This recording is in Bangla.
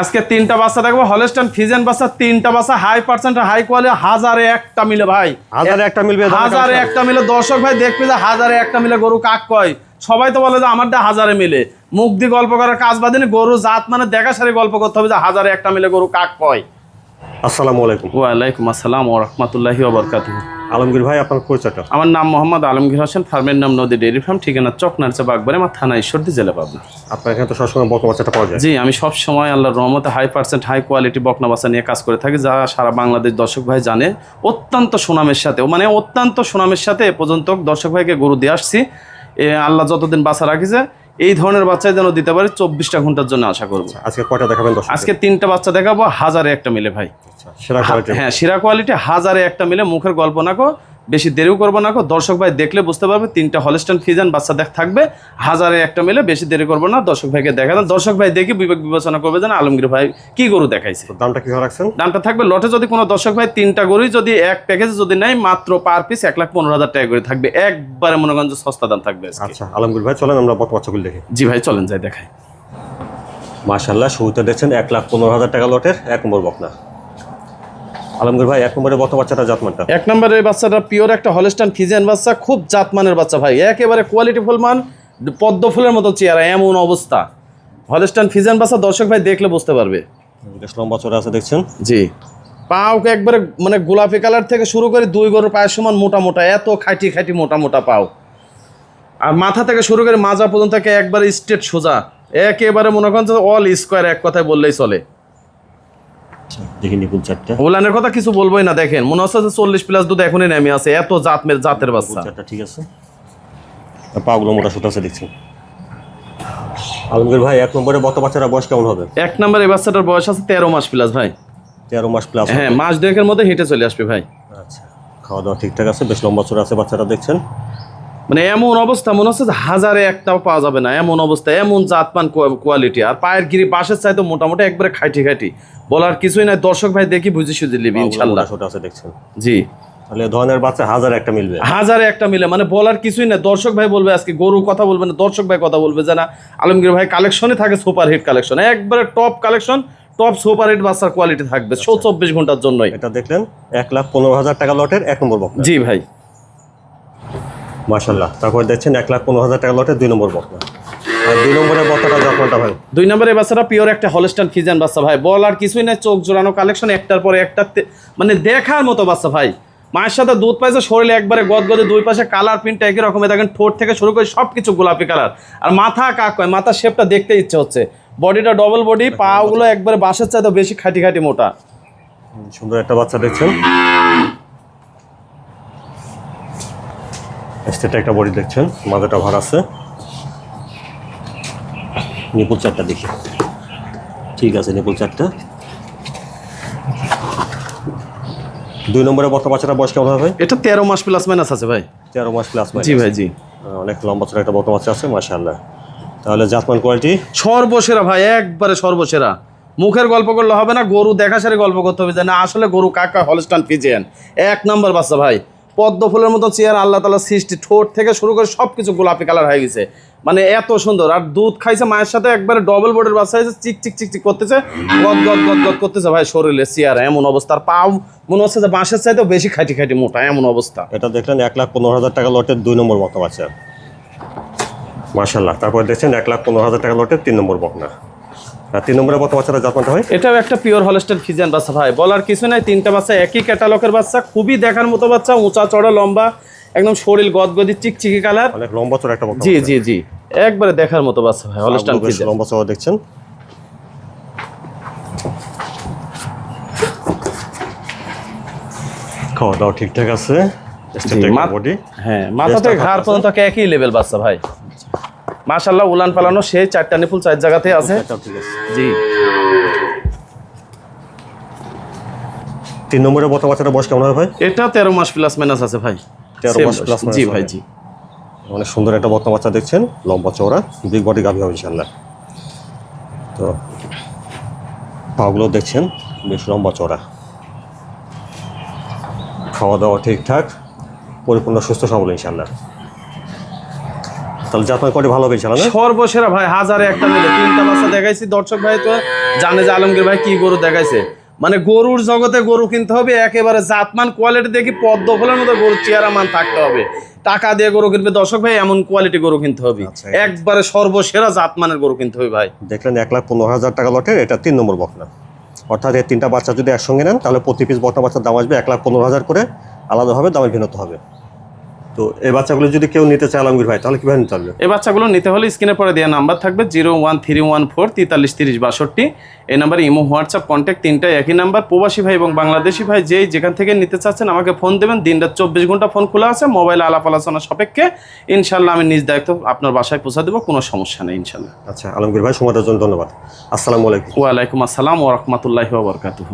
আজকে তিনটা বাচ্চা দেখব। হলেস্টান ফিজেন বাচ্চা তিনটা বাচ্চা হাই পার্সেন্ট হাই কোয়ালিটি হাজারে একটা মিলে ভাই। হাজারে একটা মিলবে হাজারে একটা মিলে। দর্শক ভাই দেখবে যে হাজারে একটা মিলে গরু কাক কয়? সবাই তো বলে যে আমারটা হাজারে মিলে। মুখ দিয়ে গল্প করার কাজ বাদিনি গরু জাত মানে দেখা সারি গল্প করতে হবে যে হাজারে একটা মিলে গরু কাক কয়। আসসালামু আলাইকুম। ওয়ালাইকুম আসসালাম ও রহমতুল্লাহি ওবরকাতুহ আলমগীর ভাই আপনার পরিচয়টা? আমার নাম মোহাম্মদ আলমগীর হোসেন ফার্মের নাম নদী ডেয়ারি ফার্ম ঠিকানা চক নার্চা বাগবাড়ি আমার থানা ঈশ্বরদী জেলা পাবনা। আপনার এখানে তো সবসময় বকনা বাচ্চাটা পাওয়া যায়। জি আমি সব সময় আল্লাহর রহমতে হাই পার্সেন্ট হাই কোয়ালিটি বকনা বাচ্চা নিয়ে কাজ করে থাকি যা সারা বাংলাদেশ দর্শক ভাই জানে। অত্যন্ত সুনামের সাথে মানে অত্যন্ত সুনামের সাথে এ পর্যন্ত দর্শক ভাইকে গরু দিয়ে আসছি। এ আল্লাহ যতদিন বাচ্চা রাখিছে এই ধরনের বাচ্চা যেন দিতে পারে চব্বিশটা ঘণ্টার জন্য আশা করব। আজকে কয়টা দেখাবেন আজকে তিনটা বাচ্চা দেখাবো হাজারে একটা মিলে ভাই। সেরা কোয়ালিটি হ্যাঁ সেরা কোয়ালিটি হাজারে একটা মিলে মুখের গল্প না কো বেশি দেরিও করব না কো দর্শক ভাই দেখলে বুঝতে পারবে তিনটা হলস্টান ফিজান বাচ্চা দেখ থাকবে হাজারে একটা মিলে বেশি দেরি করব না দর্শক ভাইকে দেখা দর্শক ভাই দেখে বিবেক বিবেচনা করবে যেন আলমগীর ভাই কি গরু দেখাইছে। দামটা কি রাখছেন? দামটা থাকবে লটে যদি কোনো দর্শক ভাই তিনটা গরুই যদি এক প্যাকেজে যদি নেয় মাত্র পার পিস এক লাখ পনেরো হাজার টাকা করে থাকবে। একবারে মনে যে সস্তা দাম থাকবে আচ্ছা আলমগীর ভাই চলেন আমরা বাচ্চাগুলো দেখি। জি ভাই চলেন যাই দেখাই। মাশাল্লাহ শুরুতে দেখছেন এক লাখ পনেরো হাজার টাকা লটের এক নম্বর বকনা। আলমগীর ভাই এক নম্বরে বকনা বাচ্চাটা জাতমানটা? এক নম্বরে এই বাচ্চাটা পিওর একটা হলস্টান ফিজিয়ান বাচ্চা খুব জাতমানের বাচ্চা ভাই। একেবারে কোয়ালিটি ফুল মান পদ্ম ফুলের মতো চেয়ারা এমন অবস্থা। হলস্টান ফিজিয়ান বাচ্চা দর্শক ভাই দেখলে বুঝতে পারবে। বেশ লম্বা চড়া আছে দেখছেন? জি। পাও একবারে মানে গোলাপি কালার থেকে শুরু করে দুই গরুর পায়ের সমান মোটা মোটা এত খাইটি খাইটি মোটা মোটা পাও। আর মাথা থেকে শুরু করে মাজা পর্যন্ত একে একবারে স্ট্রেট সোজা। একেবারে মনে করেন অল স্কোয়ার এক কথায় বললেই চলে। দেখি নিপুল চারটা। ওলানের কথা কিছু বলবোই না দেখেন। মনে হচ্ছে যে চল্লিশ প্লাস দুধ এখনই নেমে আছে এত জাতের বাচ্চা। চারটা ঠিক আছে। আর পাগুলো মোটা সুতা আছে আলমগীর ভাই এক নম্বরে বত বাচ্চারা বয়স কেমন হবে? এক নম্বর বাচ্চাটার বয়স আছে তেরো মাস প্লাস ভাই। তেরো মাস প্লাস হ্যাঁ মাস দুয়েকের মধ্যে হেঁটে চলে আসবে ভাই। আচ্ছা খাওয়া দাওয়া ঠিকঠাক আছে বেশ লম্বা চড়া আছে বাচ্চারা দেখছেন। মানে এমন অবস্থা মনে হচ্ছে যে হাজারে একটাও পাওয়া যাবে না। এমন অবস্থা এমন জাতমান কোয়ালিটি আর পায়ের গিরি পাশের চাইতে মোটামুটি একবারে খাইটি খাইটি বলার কিছুই নাই। দর্শক ভাই দেখি বুঝে সুঝে নিবি ইনশাল্লাহ। ছোট আছে দেখছেন? জি। তাহলে বাচ্চা হাজার একটা মিলবে। হাজারে একটা মিলে মানে বলার কিছুই না দর্শক ভাই বলবে আজকে গরু কথা বলবে না দর্শক ভাই কথা বলবে যে না আলমগীর ভাই কালেকশনে থাকে সুপার হিট কালেকশন একবারে top collection top super hit বাচ্চার কোয়ালিটি থাকবে। শো চব্বিশ ঘণ্টার জন্যই। এটা দেখলেন এক লাখ পনেরো হাজার টাকা লটের এক নম্বর জি ভাই। মাশাল্লাহ তারপর দেখছেন এক লাখ পনেরো হাজার টাকা লটে দুই নম্বর বকনা। আর দুই নম্বরের বকনাটা যত্নটা ভাই? দুই নম্বরের বাচ্চাটা পিওর একটা হলস্টান ফিজান বাচ্চা ভাই। বলার কিছুই নাই চোখ জোড়ানো কালেকশন একটার পরে একটা মানে দেখার মতো বাচ্চা ভাই। মায়ের সাথে দুধ পাইছে শরীরে একবারে গদগদে দুই পাশে কালার প্রিন্ট একই রকমের দেখেন ঠোঁট থেকে শুরু করে সব কিছু গোলাপি কালার আর মাথা কাক হয় মাথার শেপটা দেখতে ইচ্ছে হচ্ছে। বডিটা ডবল বডি পাগুলো একবারে বাঁশের চাইতে বেশি খাটি খাটি মোটা। সুন্দর একটা বাচ্চা দেখছেন। স্টেটে একটা বডি দেখছেন মাথাটা ভার আছে। নিপুল চারটা দেখি। ঠিক আছে নিপুল চারটা দুই নম্বরে বর্তমান বাচ্চাটা বয়স কেমন হবে? এটা তেরো মাস প্লাস মাইনাস আছে ভাই। তেরো মাস প্লাস জি ভাই জি। অনেক লম্বা ছোট একটা বর্তমান বাচ্চা আছে মাশাআল্লাহ। তাহলে জাতমান কোয়ালিটি সর্বসেরা ভাই একবারে সর্বসেরা। মুখের গল্প করলে হবে না গরু দেখা সারে গল্প করতে হবে যে না আসলে গরু কাকা হলস্টান ফিজিয়ান এক নম্বর বাচ্চা ভাই। পদ্ম ফুলের মতো চেয়ার, আল্লাহ তালা সৃষ্টি, ঠোঁট থেকে শুরু করে সব কিছু গোলাপি কালার হয়ে গেছে। মানে এত সুন্দর। আর দুধ খাইছে মায়ের সাথে, একবারে ডবল বোর্ডের বাচ্চা হয়েছে, চিক চিক চিক চিক করতেছে। গদ গদ গদ গদ করতেছে ভাই শরীরে চেয়ার, এমন অবস্থা। আর পাও মনে হচ্ছে যে বাঁশের চাইতেও বেশি খাইটি খাইটি মোটা, এমন অবস্থা। এটা দেখলেন এক লাখ পনেরো হাজার টাকা লটের দুই নম্বর বকনা বাচ্চা। মাশাল্লাহ তারপর দেখছেন এক লাখ পনেরো হাজার টাকা লটের তিন নম্বর বকনা। তিন নম্বরের বাচ্চাটা জাতমানটা হয়? এটাও একটা পিওর হলস্টার ফিজিয়ান বাচ্চা ভাই। বলার কিছু নাই তিনটা বাচ্চা একই ক্যাটালগের বাচ্চা খুবই দেখার মতো বাচ্চা উঁচা চড়া লম্বা একদম শরীর গদগদি চিকচিকি কালার। অনেক লম্বা চড়া একটা জি জি জি। একবারে দেখার মতো বাচ্চা ভাই ফিজিয়ান। লম্বা চড়া দেখছেন। খাওয়া দাওয়া ঠিকঠাক আছে? হ্যাঁ মাথা থেকে ঘাড় পর্যন্ত একই লেভেল বাচ্চা ভাই। মাশাল্লাহ উলান পালানো সেই চারটা নিপুল চার জায়গাতে আছে। জি। তিন নম্বরের বকনা বাচ্চাটা বয়স কেমন হবে ভাই? এটা তেরো মাস প্লাস মাইনাস আছে ভাই। 13 Same মাস প্লাস জি ভাই জি। অনেক সুন্দর একটা বকনা বাচ্চা দেখছেন। লম্বা চওড়া বিগ বডি গাভি হবে ইনশাল্লাহ তো পাগুলো দেখছেন বেশ লম্বা চওড়া। খাওয়া দাওয়া ঠিকঠাক পরিপূর্ণ সুস্থ সবল ইনশাল্লাহ তাহলে জাতমান কোয়ালিটি ভালো হবে সর্বসেরা ভাই হাজারে একটা মিলে। তিনটা বাচ্চা দেখাইছি। দর্শক ভাই তো জানে যে আলমগীর ভাই কি গরু দেখাইছে। মানে গরুর জগতে গরু কিনতে হবে একেবারে জাতমান কোয়ালিটি দেখি পদ্ম ফুলের মতো গরুর চেহারা মান থাকতে হবে। টাকা দিয়ে গরু কিনবে দর্শক ভাই এমন কোয়ালিটি গরু কিনতে হবে। আচ্ছা, একবারে সর্বসেরা জাতমানের গরু কিনতে হবে ভাই। দেখলেন এক লাখ পনেরো হাজার টাকা লটের এটা তিন নম্বর বকনা। অর্থাৎ এই তিনটা বাচ্চা যদি একসঙ্গে নেন তাহলে প্রতি পিস বকনা বাচ্চার দাম আসবে এক লাখ পনেরো হাজার করে। আলাদাভাবে দামের ভিন্নতা হবে। তো এই বাচ্চাগুলো যদি কেউ নিতে চায় আলমগীর ভাই তাহলে কীভাবে নিতে পারবে এই বাচ্চাগুলো নিতে হলে স্ক্রিনে পরে দেওয়া নাম্বার থাকবে zero one three one four তেতাল্লিশ তিরিশ বাষট্টি। এই নাম্বার ইমো হোয়াটসঅ্যাপ কন্ট্যাক্ট তিনটাই একই নাম্বার। প্রবাসী ভাই এবং বাংলাদেশি ভাই যেই যেখান থেকে নিতে চাচ্ছেন আমাকে ফোন দেবেন। দিনটা চব্বিশ ঘণ্টা ফোন খোলা আছে। মোবাইল আলাপ আলোচনা সাপেক্ষে। ইনশাল্লাহ আমি নিজ দায়িত্ব আপনার বাসায় পৌঁছা দেবো। কোনো সমস্যা নেই ইনশাল্লাহ আচ্ছা আলমগীর ভাই সময়টার জন্য ধন্যবাদ। আসসালামু আলাইকুম। ওয়ালাইকুম আসসালাম ও রহমতুল্লাহি ওবরকাতুহ